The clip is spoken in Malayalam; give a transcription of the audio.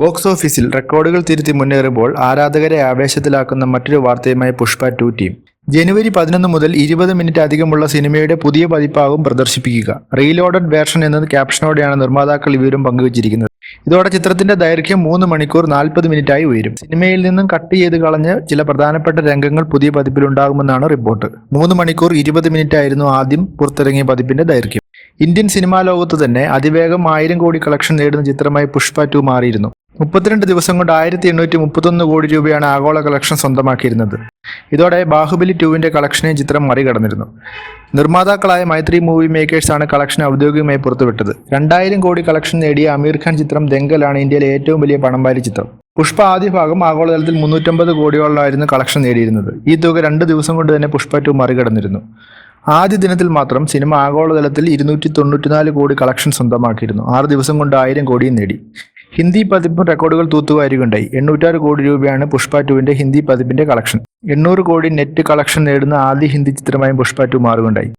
ബോക്സ് ഓഫീസിൽ റെക്കോർഡുകൾ തിരുത്തി മുന്നേറുമ്പോൾ ആരാധകരെ ആവേശത്തിലാക്കുന്ന മറ്റൊരു വാർത്തയുമായി പുഷ്പ ടു ടീം. ജനുവരി പതിനൊന്ന് മുതൽ ഇരുപത് മിനിറ്റ് അധികമുള്ള സിനിമയുടെ പുതിയ പതിപ്പാകും പ്രദർശിപ്പിക്കുക. റീലോഡഡ് വേർഷൻ എന്ന ക്യാപ്ഷനോടെയാണ് നിർമ്മാതാക്കൾ വിവരം പങ്കുവച്ചിരിക്കുന്നത്. ഇതോടെ ചിത്രത്തിന്റെ ദൈർഘ്യം മൂന്ന് മണിക്കൂർ നാൽപ്പത് മിനിറ്റായി ഉയരും. സിനിമയിൽ നിന്നും കട്ട് ചെയ്ത് കളഞ്ഞ് ചില പ്രധാനപ്പെട്ട രംഗങ്ങൾ പുതിയ പതിപ്പിൽ ഉണ്ടാകുമെന്നാണ് റിപ്പോർട്ട്. മൂന്ന് മണിക്കൂർ ഇരുപത് മിനിറ്റ് ആയിരുന്നു ആദ്യം പുറത്തിറങ്ങിയ പതിപ്പിന്റെ ദൈർഘ്യം. ഇന്ത്യൻ സിനിമാ ലോകത്ത് തന്നെ അതിവേഗം ആയിരം കോടി കളക്ഷൻ നേടുന്ന ചിത്രമായി പുഷ്പ ടു മാറിയിരുന്നു. മുപ്പത്തിരണ്ട് ദിവസം കൊണ്ട് ആയിരത്തി എണ്ണൂറ്റി മുപ്പത്തൊന്ന് കോടി രൂപയാണ് ആഗോള കളക്ഷൻ സ്വന്തമാക്കിയിരുന്നത്. ഇതോടെ ബാഹുബലി ടുവിന്റെ കളക്ഷനെ ചിത്രം മറികടന്നിരുന്നു. നിർമ്മാതാക്കളായ മൈത്രി മൂവി മേക്കേഴ്സ് ആണ് കളക്ഷൻ ഔദ്യോഗികമായി പുറത്തുവിട്ടത്. രണ്ടായിരം കോടി കളക്ഷൻ നേടിയ അമീർ ഖാൻ ചിത്രം ദെങ്കലാണ് ഇന്ത്യയിലെ ഏറ്റവും വലിയ പണം വാരി ചിത്രം. പുഷ്പ ആദ്യ ഭാഗം ആഗോളതലത്തിൽ മുന്നൂറ്റമ്പത് കോടിയോളമായിരുന്നു കളക്ഷൻ നേടിയിരുന്നത്. ഈ തുക രണ്ട് ദിവസം കൊണ്ട് തന്നെ പുഷ്പ ടു മറികടന്നിരുന്നു. ആദ്യ ദിനത്തിൽ മാത്രം സിനിമ ആഗോളതലത്തിൽ ഇരുന്നൂറ്റി തൊണ്ണൂറ്റിനാല് കോടി കളക്ഷൻ സ്വന്തമാക്കിയിരുന്നു. ആറ് ദിവസം കൊണ്ട് ആയിരം കോടിയും നേടി. ഹിന്ദി പതിപ്പ് റെക്കോർഡുകൾ തൂത്തുവാരികയുണ്ടായി എണ്ണൂറ്റാറ് കോടി രൂപയാണ് പുഷ്പ ടുവിന്റെ ഹിന്ദി പതിപ്പിന്റെ കളക്ഷൻ. എണ്ണൂറ് കോടി നെറ്റ് കളക്ഷൻ നേടുന്ന ആദ്യ ഹിന്ദി ചിത്രമായും പുഷ്പ ടു മാറുകയുണ്ടായി